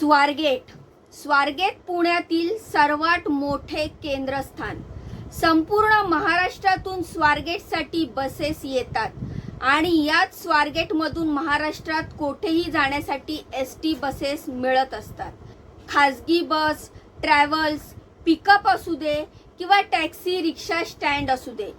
स्वारगेट. स्वारगेट पुण्यातील सर्वात मोठे केंद्रस्थान. संपूर्ण महाराष्ट्रातून स्वारगेटसाठी बसेस येतात. आणि याच स्वारगेटमधून महाराष्ट्रात कोठेही जाण्यासाठी एस टी बसेस मिळत असतात. खाजगी बस ट्रॅव्हल्स पिकअप असू दे किंवा टॅक्सी रिक्षा स्टँड असू दे.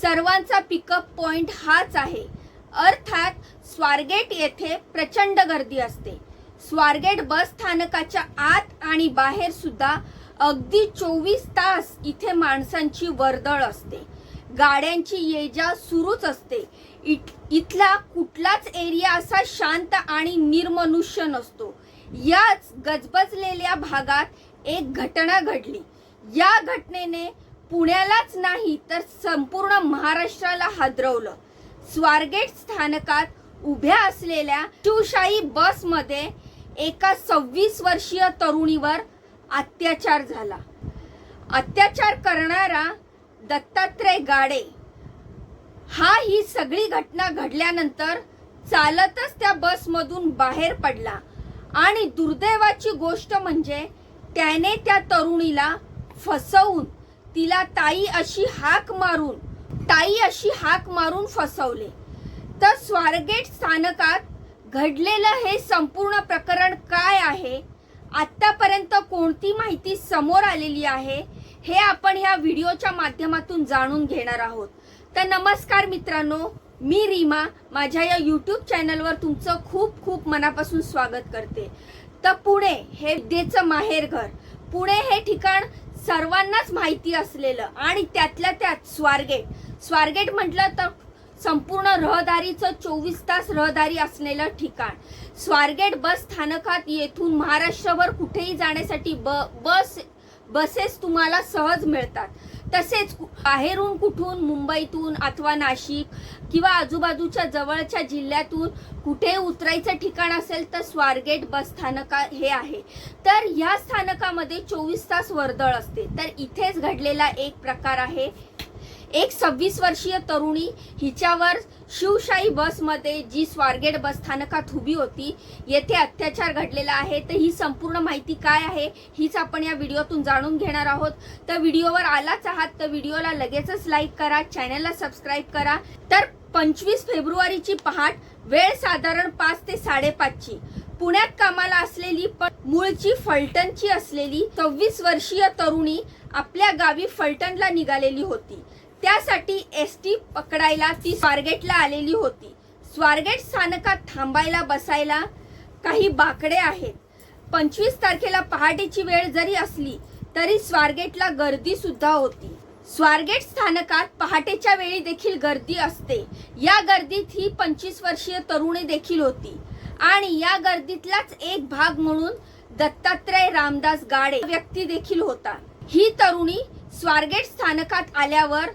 सर्वांचा पिकअप पॉईंट हाच आहे. अर्थात स्वारगेट येथे प्रचंड गर्दी असते. स्वारगेट बस स्थानकाच्या आत आणि बाहेर सुद्धा अगदी चोवीस तास इथे माणसांची वर्दळ असते. गाड्यांची ये जा सुरूच असते. इट- इथला कुठलाच एरिया असा शांत आणि निर्मनुष्य नसतो. याच गजबजलेल्या भागात एक घटना घडली. या घटनेने पुण्यालाच नाही तर संपूर्ण महाराष्ट्राला हादरवलं. स्वारगेट स्थानकात उभ्या असलेल्या शिवशाही बसमध्ये एका सव्वीस वर्षीय तरुणीवर अत्याचार झाला. अत्याचार करणारा दत्तात्रय गाडे हा ही सगळी घटना घडल्यानंतर चालतच त्या बसमधून बाहेर पडला. आणि दुर्दैवाची गोष्ट म्हणजे त्याने त्या तरुणीला फसवून तिला ताई अशी हाक मारून ताई अशी हाक मारून फसवले. तर स्वारगेट स्थानकात घडलेलं हे संपूर्ण प्रकरण काय आहे? आत्तापर्यंत कोणती माहिती समोर आलेली आहे? हे आपण ह्या व्हिडिओच्या माध्यमातून जाणून घेणार आहोत. तर नमस्कार मित्रांनो मी रीमा. माझ्या या यूट्यूब चॅनलवर तुमचं खूप खूप मनापासून स्वागत करते. तर पुणे हे विद्येचं माहेरघर पुणे हे ठिकाण सर्वांनाच माहिती असलेलं आणि त्यातल्या त्यात स्वारगेट. स्वारगेट म्हटलं तर संपूर्ण रहदारीचं चोवीस तास रहदारी असलेलं ठिकाण. स्वारगेट बस स्थानकात येथून महाराष्ट्रभर कुठेही जाण्यासाठी ब बस बसेस तुम्हाला सहज मिळतात. तसेच बाहेरून कुठून मुंबईतून अथवा नाशिक किंवा आजूबाजूच्या जवळच्या जिल्ह्यातून कुठे उतरायचं ठिकाण असेल तर स्वारगेट बस स्थानक हे आहे. तर ह्या स्थानकामध्ये चोवीस तास वर्दळ असते. तर इथेच घडलेला एक प्रकार आहे. एक सव्वीस वर्षीय तरुणी हिच्यावर शिवशाही बसमध्ये जी स्वारगेट बस स्थानकात उभी होती येथे अत्याचार घडलेला आहे. तर ही संपूर्ण माहिती काय आहे हीच आपण या व्हिडिओतून जाणून घेणार आहोत. तर व्हिडिओवर आलाच आहात तर व्हिडिओला लगेचच लाईक करा चॅनलला सबस्क्राईब करा. तर पंचवीस फेब्रुवारीची पहाट वेळ साधारण पाच ते साडेपाचची. पुण्यात कामाला असलेली पण मूळची फलटणची असलेली सव्वीस वर्षीय तरुणी आपल्या गावी फलटणला निघालेली होती. त्यासाठी एस टी पकडायला ती स्वारगेटला आलेली होती. स्वारगेट स्थानकात थांबायला बसायला काही बाकडे आहेत. पंचवीस तारखेला पहाटेची वेळ जरी असली तरी स्वारगेटला गर्दी सुद्धा होती. स्वारगेट स्थानकात पहाटेच्या वेळी देखील गर्दी असते. या गर्दीत ही पंचवीस वर्षीय तरुणी देखील होती. आणि या गर्दीतलाच एक भाग म्हणून दत्तात्रय रामदास गाडे व्यक्ती देखील होता. ही तरुणी स्वारगेट स्थानकात आल्यावर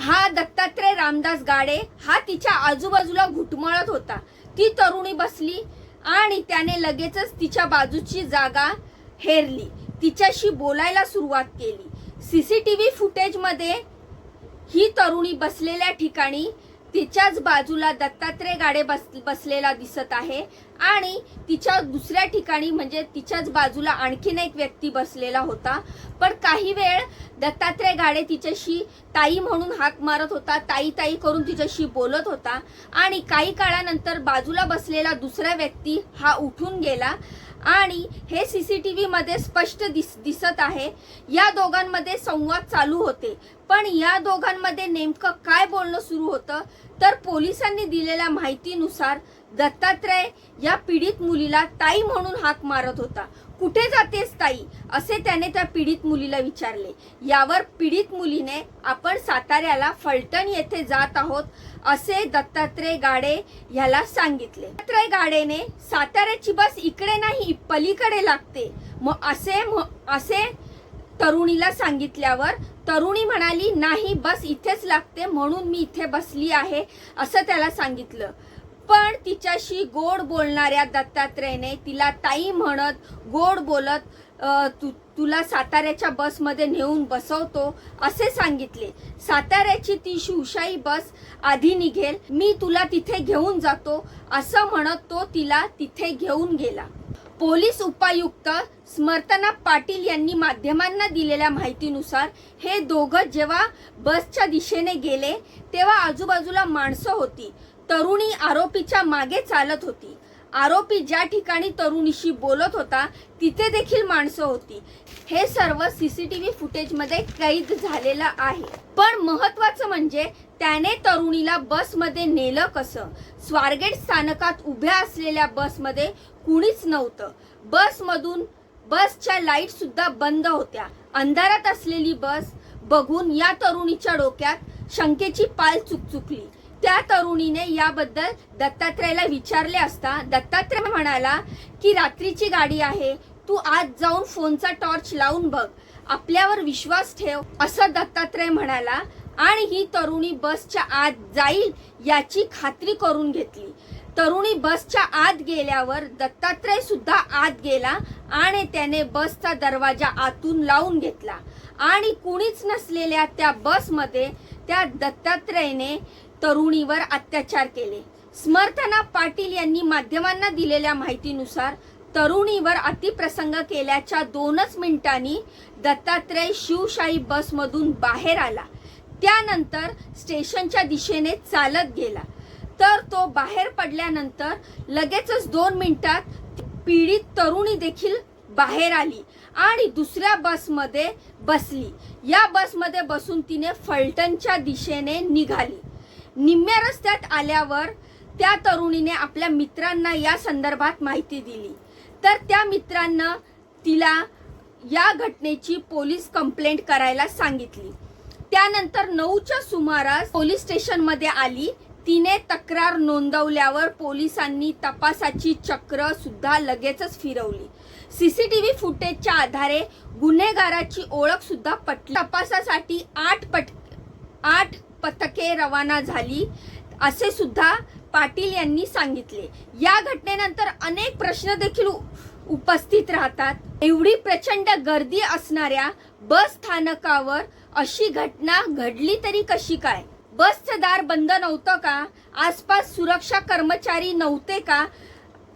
हा दत्तात्रय रामदास गाडे हा तिच्या आजूबाजूला घुटमळत होता. ती तरुणी बसली आणि त्याने लगेचच तिच्या बाजूची जागा हेरली. तिच्याशी बोलायला सुरुवात केली. सी सी टी व्ही फुटेजमध्ये ही तरुणी बसलेल्या ठिकाणी तिच्याच बाजूला दत्तात्रय गाडे बस बसलेला दिसत आहे. आणि तिच्या दुसऱ्या ठिकाणी म्हणजे तिच्याच बाजूला आणखीन एक व्यक्ती बसलेला होता. पण काही वेळ दत्तात्रय गाडे तिच्याशी ताई म्हणून हाक मारत होता. ताई ताई करून तिच्याशी बोलत होता. आणि काही काळानंतर बाजूला बसलेला दुसरा व्यक्ती हा उठून गेला. आणि हे सी सी टी व्हीमध्ये स्पष्ट दिस दिसत आहे. या दोघांमध्ये संवाद चालू होते. पण या दोघांमध्ये नेमकं काय बोलणं सुरू होतं तर पोलिसांनी दिलेल्या माहितीनुसार दत्तात्रय या पीडित मुलीला ताई म्हणून हाक मारत होता. कुठे जातेस ताई? असे त्याने त्या पीडित मुलीला विचारले. यावर पीडित मुलीने आपण साताऱ्याला फलटण येथे जात आहोत असे दत्तात्रय गाडे ह्याला सांगितले. दत्तात्रय गाडेने साताऱ्याची बस इकडे नाही पलीकडे लागते. मग असे म- असे तरुणीला सांगितल्यावर तरुणी म्हणाली नाही बस इथेच लागते म्हणून मी इथे बसली आहे असं त्याला सांगितलं. पण तिच्याशी गोड बोलणाऱ्या दत्तात्रयने तिला ताई म्हणत गोड बोलत तु तुला साताऱ्याच्या बसमध्ये नेऊन बसवतो असे सांगितले. साताऱ्याची ती शिवशाही बस आधी निघेल मी तुला तिथे घेऊन जातो असं म्हणत तो तिला तिथे घेऊन गेला. पोलीस उपायुक्त स्मर्तना पाटील यांनी माध्यमांना दिलेल्या माहितीनुसार हे दोघं जेव्हा बसच्या दिशेने गेले तेव्हा आजूबाजूला माणसं होती. तरुणी आरोपीच्या मागे चालत होती. आरोपी ज्या ठिकाणी तरुणीशी बोलत होता तिथे देखील माणसं होती. हे सर्व सी सी टी व्ही फुटेजमध्ये कैद झालेलं आहे. पण महत्वाचं म्हणजे त्याने तरुणीला बसमध्ये नेलं कसं? स्वारगेट स्थानकात उभ्या असलेल्या बसमध्ये कुणीच नव्हतं. बसमधून बसच्या लाईटसुद्धा बंद होत्या. अंधारात असलेली बस बघून या तरुणीच्या डोक्यात शंकेची पाल चुकचुकली. त्या तरुणीने याबद्दल दत्तात्रयला विचारले असता दत्तात्रय म्हणाला की रात्रीची गाडी आहे तू आज जाऊन फोनचा टॉर्च लावून बघ आपल्यावर विश्वास ठेव असं दत्तात्रय म्हणाला. आणि ही तरुणी बसच्या आत जाईल याची खात्री करून घेतली. तरुणी बसच्या आत गेल्यावर दत्तात्रय सुद्धा आत गेला आणि त्याने बसचा दरवाजा आतून लावून घेतला. आणि कुणीच नसलेल्या त्या बसमध्ये त्या दत्तात्रयने तरुणीवर अत्याचार केले. समर्थना पाटील यांनी माध्यमांना दिलेल्या माहितीनुसार तरुणीवर अतिप्रसंग केल्याच्या दोनच मिनिटांनी दत्तात्रय शिवशाही बसमधून बाहेर आला. त्यानंतर स्टेशनच्या दिशेने चालत गेला. तर तो बाहेर पडल्यानंतर लगेचच दोन मिनिटात पीडित तरुणी देखील बाहेर आली आणि दुसऱ्या बसमध्ये बसली. या बसमध्ये बसून तिने फलटणच्या दिशेने निघाली. निम्म्या रस्त्यात आल्यावर त्या तरुणीने आपल्या मित्रांना या संदर्भात माहिती दिली. तर त्या मित्रांना तिला या घटनेची पोलीस कंप्लेंट करायला सांगितली. त्यानंतर नऊच्या सुमारास पोलीस स्टेशनमध्ये आली. तिने तक्रार नोंदवल्यावर पोलिसांनी तपासाची चक्र सुद्धा लगेचच फिरवली. सी सी टी व्ही फुटेजच्या आधारे गुन्हेगाराची ओळख सुद्धा पटली. तपासासाठी आठ पट आठ पथके रवाना झाली असे सुद्धा पाटील यांनी सांगितले. या घटनेनंतर अनेक प्रश्न देखील उपस्थित राहतात. एवढी प्रचंड गर्दी असणाऱ्या बस स्थानकावर अशी घटना घडली तरी कशी काय? बसचं दार बंद नव्हतं का? आसपास सुरक्षा कर्मचारी नव्हते का?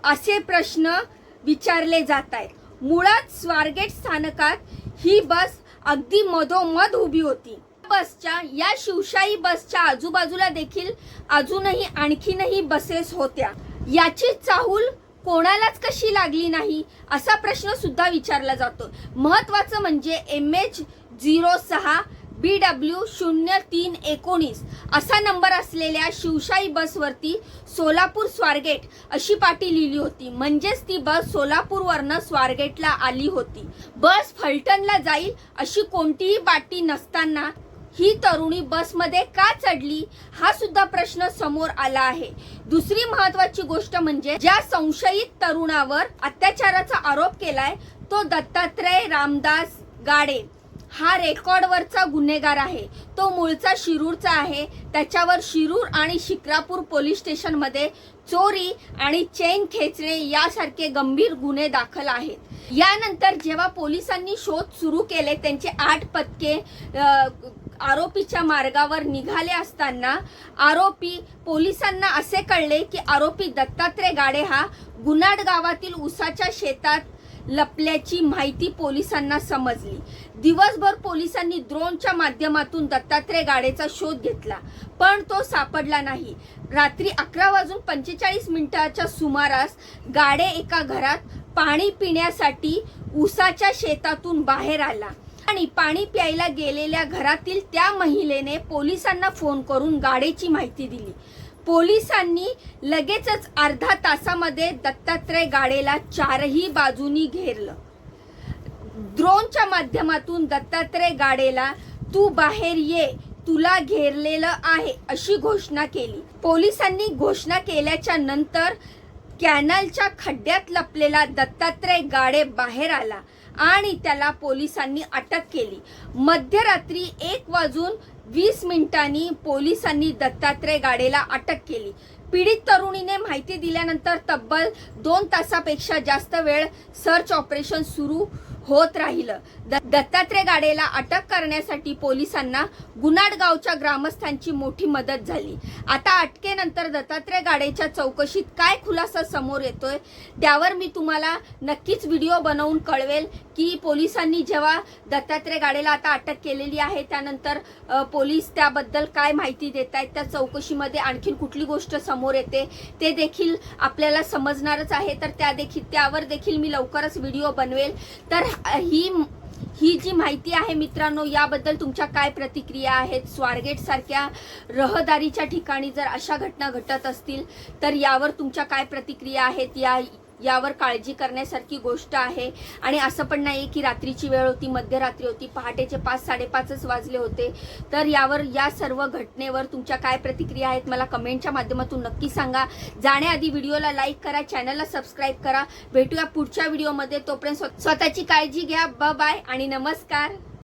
असे प्रश्न विचारले जात आहेत मुळात स्वारगेट स्थानकात ही बस अगदी मधोमध उभी होती. बसच्या या शिवशाही बसच्या आजूबाजूला देखील अजूनही आणखीनही बसेस होत्या. याची चाहूल कोणालाच कशी लागली नाही असा प्रश्न सुद्धा विचारला जातो. महत्वाचं म्हणजे एम एच झिरो सहा बी डब्ल्यू शून्य तीन एकोणीस असा नंबर असलेल्या शिवशाही बसवरती सोलापूर स्वारगेट अशी पाटी लिहिली होती. म्हणजेच ती बस सोलापूरवरनं स्वारगेटला आली होती. बस फलटणला जाईल अशी कोणतीही पाटी नसताना ही तरुणी बसमध्ये का चढली हा सुद्धा प्रश्न समोर आला आहे. दुसरी महत्वाची गोष्ट म्हणजे ज्या संशयित तरुणावर अत्याचाराचा आरोप केलाय तो दत्तात्रय रामदास गाडे. हा रेकॉर्डवरचा गुन्हेगार आहे. तो मूळचा शिरूरचा आहे. त्याच्यावर शिरूर आणि शिक्रापूर पोलीस स्टेशनमध्ये चोरी आणि चेन खेचणे यासारखे गंभीर गुन्हे दाखल आहेत. यानंतर जेव्हा पोलिसांनी शोध सुरू केले त्यांचे आठ पथके आरोपीच्या मार्गावर निघाले असताना आरोपी पोलिसांना असे कळले की आरोपी दत्तात्रय गाडे हा गुनाड गावातील उसाच्या शेतात लपल्याची माहिती पोलिसांना समजली. दिवसभर पोलिसांनी ड्रोनच्या माध्यमातून दत्तात्रय गाडेचा शोध घेतला पण तो सापडला नाही. रात्री अकरा वाजून पंचेचाळीस मिनिटाच्या सुमारास गाडे एका घरात पाणी पिण्यासाठी उसाच्या शेतातून बाहेर आला. आणि पाणी प्यायला गेलेल्या घरातील त्या महिलेने पोलिसांना फोन करून गाडेची माहिती दिली. पोलिसांनी लगेचच अर्धा तासामध्ये दत्तात्रय गाडेला चारही बाजूनी घेरलं. ड्रोनच्या माध्यमातून दत्तात्रय गाडेला तू बाहेर ये तुला घेरलेलं आहे अशी घोषणा केली. पोलिसांनी घोषणा केल्याच्यानंतर कॅनलच्या खड्ड्यात लपलेला दत्तात्रय गाडे बाहेर आला आणि त्याला पोलिसांनी अटक केली. मध्यरात्री एक वाजून वीस मिनिटांनी पोलिसांनी दत्तात्रय गाडेला अटक केली. पीडित तरुणीने माहिती दिल्यानंतर तब्बल दोन तासापेक्षा जास्त वेळ सर्च ऑपरेशन सुरू होत राहिलं. द- दत्तात्रय गाडेला अटक करण्यासाठी पोलिसांना गुनाडगावच्या ग्रामस्थांची मोठी मदत झाली. आता अटकेनंतर दत्तात्रय गाडेच्या चौकशीत काय खुलासा समोर येतोय त्यावर मी तुम्हाला नक्कीच व्हिडिओ बनवून कळवेल की पोलिसांनी जेव्हा दत्तात्रय गाडेला आता अटक केलेली आहे त्यानंतर पोलीस त्याबद्दल काय माहिती देत आहेत त्या चौकशीमध्ये आणखीन कुठली गोष्ट समोर येते ते देखील आपल्याला समजणारच आहे. तर त्या देखील त्यावर देखील मी लवकरच व्हिडिओ बनवेल. तर ही ही जी माहिती आहे मित्रांनो याबद्दल तुमच्या काय प्रतिक्रिया आहेत? स्वारगेट सारख्या रहदारीच्या ठिकाणी जर अशा घटना घटत असतील तर यावर तुमच्या काय प्रतिक्रिया आहेत? या यावर काळजी करण्यासारखी गोष्ट आहे. आणि असं पण नाही की रात्रीची वेळ होती मध्यरात्री होती पहाटेचे पाच साडेपाचच वाजले होते. तर यावर या सर्व घटनेवर तुमच्या काय प्रतिक्रिया आहेत मला कमेंटच्या माध्यमातून नक्की सांगा. जाण्याआधी व्हिडिओला लाईक करा चॅनलला सबस्क्राईब करा. भेटूया पुढच्या व्हिडिओमध्ये. तोपर्यंत स्वतःची काळजी घ्या. ब बाय आणि नमस्कार.